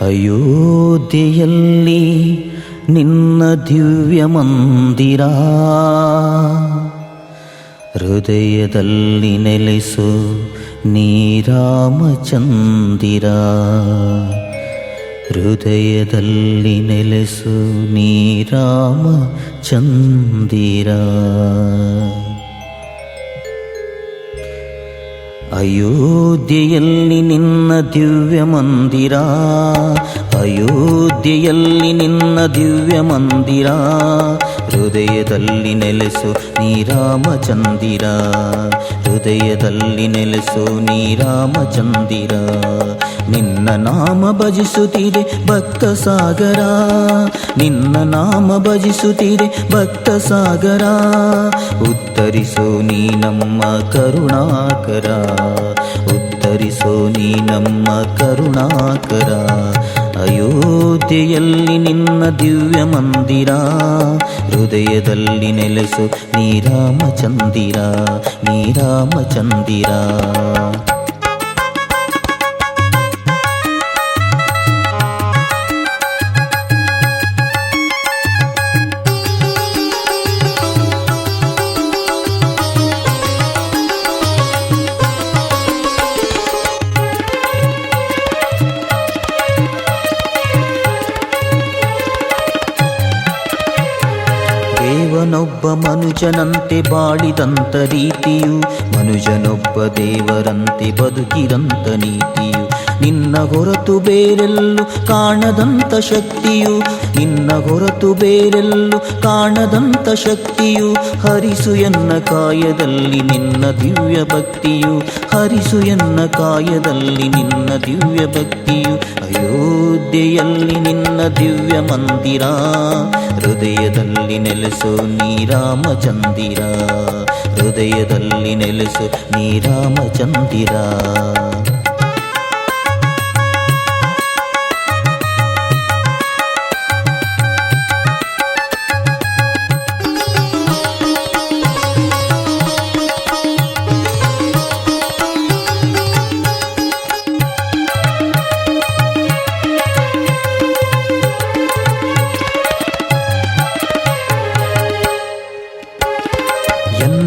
ಅಯೋಧ್ಯೆಯಲ್ಲಿ ನಿನ್ನ ದಿವ್ಯ ಮಂದಿರ. ಹೃದಯದಲ್ಲಿ ನೆಲೆಸು ನೀರಾಮಚಂದಿರ. ಹೃದಯದಲ್ಲಿ ನೆಲೆಸು ನೀರಾಮ ಚಂದಿರ ಅಯೋಧ್ಯೆಯಲ್ಲಿ ನಿನ್ನ ದಿವ್ಯ ಮಂದಿರ. ಅಯೋಧ್ಯೆಯಲ್ಲಿ ನಿನ್ನ ದಿವ್ಯ ಮಂದಿರ. ಹೃದಯದಲ್ಲಿ ನೆಲೆಸು ನೀರಾಮಚಂದಿರ ಹೃದಯದಲ್ಲಿ ನೆಲೆಸು ನೀರಾಮಚಂದಿರ ನಿನ್ನ ನಾಮ ಭಜಿಸುತ್ತಿದೆ ಭಕ್ತ ಸಾಗರ. ನಿನ್ನ ನಾಮ ಭಜಿಸುತ್ತಿದೆ ಭಕ್ತ ಸಾಗರ. ಉತ್ತರಿಸು ನೀ ನಮ್ಮ ಕರುಣಾಕರ. ಉತ್ತರಿಸು ನೀ ನಮ್ಮ ಕರುಣಾಕರ. ಅಯೋಧ್ಯೆಯಲ್ಲಿ ನಿನ್ನ ದಿವ್ಯ ಮಂದಿರ. ಹೃದಯದಲ್ಲಿ ನೆಲೆಸು ನೀರಾಮಚಂದಿರ ನೀರಾಮಚಂದಿರ ದೇವನೊಬ್ಬ ಮನುಜನಂತೆ ಬಾಳಿದಂತ ರೀತಿಯು ಮನುಜನೊಬ್ಬ ದೇವರಂತೆ ಬದುಕಿದಂತ ನೀತಿಯು ನಿನ್ನ ಹೊರತು ಬೇರೆಲ್ಲೂ ಕಾಣದಂತ ಶಕ್ತಿಯು, ನಿನ್ನ ಹೊರತು ಬೇರೆಲ್ಲೂ ಕಾಣದಂತ ಶಕ್ತಿಯು, ಹರಿಸು ಎನ್ನ ಕಾಯದಲ್ಲಿ ನಿನ್ನ ದಿವ್ಯ ಭಕ್ತಿಯು, ಹರಿಸು ಎನ್ನ ಕಾಯದಲ್ಲಿ ನಿನ್ನ ದಿವ್ಯ ಭಕ್ತಿಯು, ಅಯೋಧ್ಯೆಯಲ್ಲಿ ನಿನ್ನ ದಿವ್ಯ ಮಂದಿರ, ಹೃದಯದಲ್ಲಿ ನೆಲೆಸು ನೀರಾಮಚಂದಿರ ಹೃದಯದಲ್ಲಿ ನೆಲೆಸು ನೀರಾಮಚಂದಿರ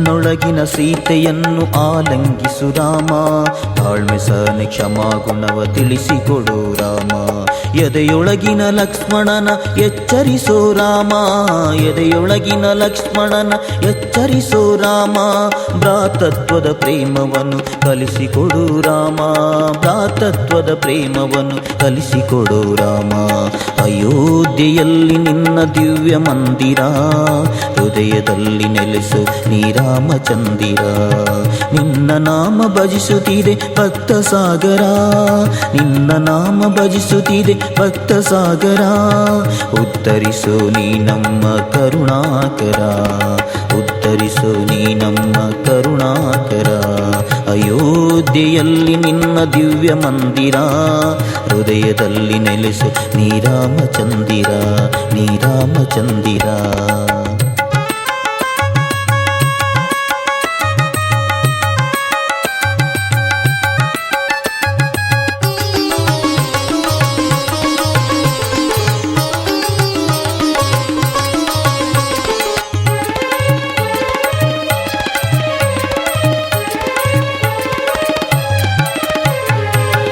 ಎನ್ನೊಳಗಿನ ಸೀತೆಯನ್ನು ಆಲಂಗಿಸು ರಾಮ. ತಾಳ್ಮೆ ಸಹನೆ ಕ್ಷಮಾಗುಣವ ತಿಳಿಸಿಕೊಡು ರಾಮ. ಎದೆಯೊಳಗಿನ ಲಕ್ಷ್ಮಣನ ಎಚ್ಚರಿಸೋ ರಾಮ. ಎದೆಯೊಳಗಿನ ಲಕ್ಷ್ಮಣನ ಎಚ್ಚರಿಸೋ ರಾಮ. ಭ್ರಾತತ್ವದ ಪ್ರೇಮವನ್ನು ಕಲಿಸಿಕೊಡು ರಾಮ. ಭ್ರಾತತ್ವದ ಪ್ರೇಮವನ್ನು ಕಲಿಸಿಕೊಡು ರಾಮ. ಅಯೋಧ್ಯೆಯಲ್ಲಿ ನಿನ್ನ ದಿವ್ಯ ಮಂದಿರ. ಹೃದಯದಲ್ಲಿ ನೆಲೆಸು ನೀರಾಮಚಂದಿರ ನಿನ್ನ ನಾಮ ಭಜಿಸುತ್ತಿದೆ ಭಕ್ತ ಸಾಗರ. ನಿನ್ನ ನಾಮ ಭಜಿಸುತ್ತಿದೆ ಭಕ್ತ ಸಾಗರ. ಉತ್ತರಿಸು ನೀ ನಮ್ಮ ಕರುಣಾಕರ. ಉತ್ತರಿಸು ನೀ ನಮ್ಮ ಕರುಣಾಕರ. ಅಯೋಧ್ಯೆಯಲ್ಲಿ ನಿನ್ನ ದಿವ್ಯ ಮಂದಿರ. ಹೃದಯದಲ್ಲಿ ನೆಲೆಸು ನೀರಾಮಚಂದಿರ ನೀರಾಮಚಂದಿರ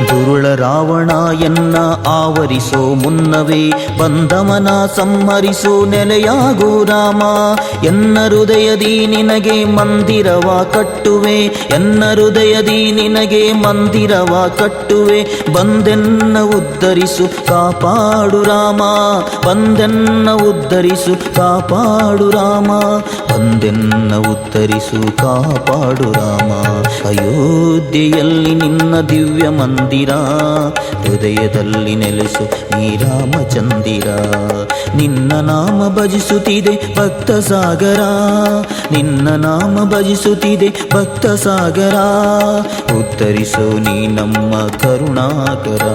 ದುರುಳ ರಾವಣ ಎನ್ನ ಆವರಿಸೋ ಮುನ್ನವೇ ಬಂದಮನ ಸಂಹರಿಸೋ ನೆಲೆಯಾಗೋ ರಾಮ. ಎನ್ನ ಹೃದಯದಿ ನಿನಗೆ ಮಂದಿರವ ಕಟ್ಟುವೆ, ಎನ್ನ ಹೃದಯದಿ ನಿನಗೆ ಮಂದಿರವ ಕಟ್ಟುವೆ. ಬಂದೆನ್ನ ಉದ್ಧರಿಸು, ಕಾಪಾಡು ರಾಮ. ಬಂದೆನ್ನ ಉದ್ಧರಿಸು, ಕಾಪಾಡು ರಾಮ. ಬಂದೆನ್ನ ಉದ್ಧರಿಸು, ಕಾಪಾಡು ರಾಮ. ಅಯೋಧ್ಯೆಯಲ್ಲಿ ನಿನ್ನ ದಿವ್ಯ ಮಂದಿರ, ಹೃದಯದಲ್ಲಿ ನೆಲೆಸು ನೀರಾಮಚಂದಿರ ನಿನ್ನ ನಾಮ ಭಜಿಸುತ್ತಿದೆ ಭಕ್ತ ಸಾಗರ, ನಿನ್ನ ನಾಮ ಭಜಿಸುತ್ತಿದೆ ಭಕ್ತ ಸಾಗರ. ಉತ್ತರಿಸು ನೀ ನಮ್ಮ ಕರುಣಾಕರ.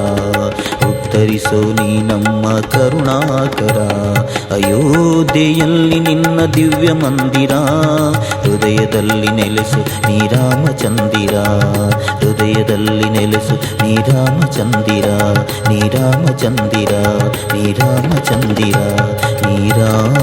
ಉತ್ತರಿಸು ನೀ ನಮ್ಮ ಕರುಣಾಕರ. ಅಯೋಧ್ಯೆಯಲ್ಲಿ ನಿನ್ನ ದಿವ್ಯ ಮಂದಿರ. ಹೃದಯದಲ್ಲಿ ನೆಲೆಸು ನೀರಾಮಚಂದಿರ ಹೃದಯದಲ್ಲಿ ನೆಲೆಸು ನೀರಾಮಚಂದಿರ ನೀರಾಮಚಂದಿರ ನೀರಾಮಚಂದಿರ ನೀ ರಾಮಚಂದಿರ, ನೀ ರಾಮ